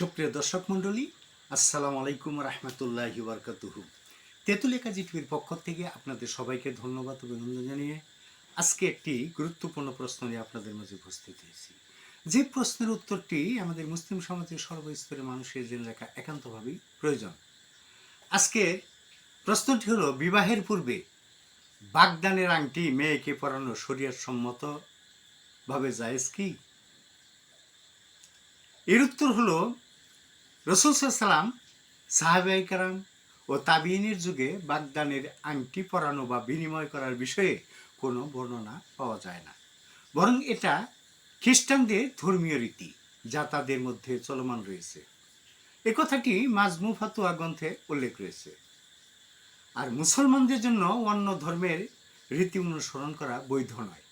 সুপ্রিয় দর্শক মণ্ডলী, আসসালামু আলাইকুম রহমতুল্লাহ বারকাতুহু। তেঁতুলিয়া কাজী টিভির পক্ষ থেকে আপনাদের সবাইকে ধন্যবাদ অভিনন্দন জানিয়ে আজকে একটি গুরুত্বপূর্ণ প্রশ্ন নিয়ে আপনাদের মাঝে উপস্থিত হয়েছি। যে প্রশ্নের উত্তরটি আমাদের মুসলিম সমাজের সর্বস্তরের মানুষের জেনে রাখা একান্তভাবেই প্রয়োজন। আজকে প্রশ্নটি হলো, বিবাহের পূর্বে বাগদানের আংটি মেয়েকে পরানো শরীয়ত সম্মতভাবে জায়েজ কি? এর উত্তর হলো রসুল সাল্লাম সাহাবাই কারাম ও তাবিনের যুগে বাগদানের আংটি পরানো বা বিনিময় করার বিষয়ে কোনো বর্ণনা পাওয়া যায় না। বরং এটা খ্রিস্টানদের ধর্মীয় রীতি যা তাদের মধ্যে চলমান রয়েছে। এ কথাটি মাজমু ফাতুয়া গ্রন্থে উল্লেখ রয়েছে। আর মুসলমানদের জন্য অন্য ধর্মের রীতি অনুসরণ করা বৈধ নয়।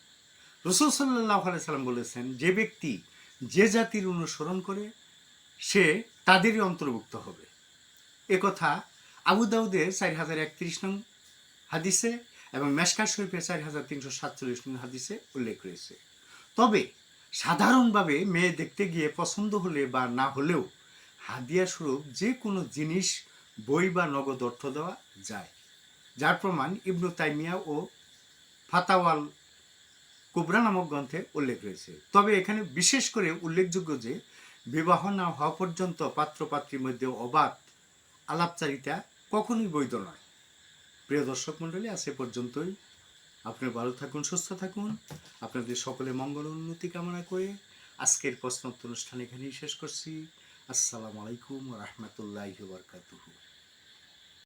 রসুল সাল্লাহ সাল্লাম বলেছেন, যে ব্যক্তি যে জাতির অনুসরণ করে, সে তাদেরই অন্তর্ভুক্ত হবে। একথা আবু দাউদের চার হাজার একত্রিশ নং হাদিসে এবং মেশকার শরীফে চার হাজার তিনশো সাতচল্লিশ নং হাদিসে উল্লেখ রয়েছে। তবে সাধারণভাবে মেয়ে দেখতে গিয়ে পছন্দ হলে বা না হলেও হাদিয়া স্বরূপ যে কোনো জিনিস, বই বা নগদ অর্থ দেওয়া যায়। যার প্রমাণ ইবনু তাইমিয়া ও ফাতাওয়াল কুবরা নামক গ্রন্থে উল্লেখ রয়েছে। তবে এখানে বিশেষ করে উল্লেখযোগ্য যে বিবাহ না হওয়া পর্যন্ত পাত্রপাত্রীর মধ্যে অবাধ আলাপচারিতা কখনোই বৈধ নয়। প্রিয় দর্শক মণ্ডলী, আজ পর্যন্তই। আপনি ভালো থাকুন, সুস্থ থাকুন। আপনাদের সকলে মঙ্গল উন্নতি কামনা করে আজকের প্রশ্নোত্তর অনুষ্ঠান এখানেই শেষ করছি। আসসালামু আলাইকুম রহমতুল্লাহ বারকাতুহু।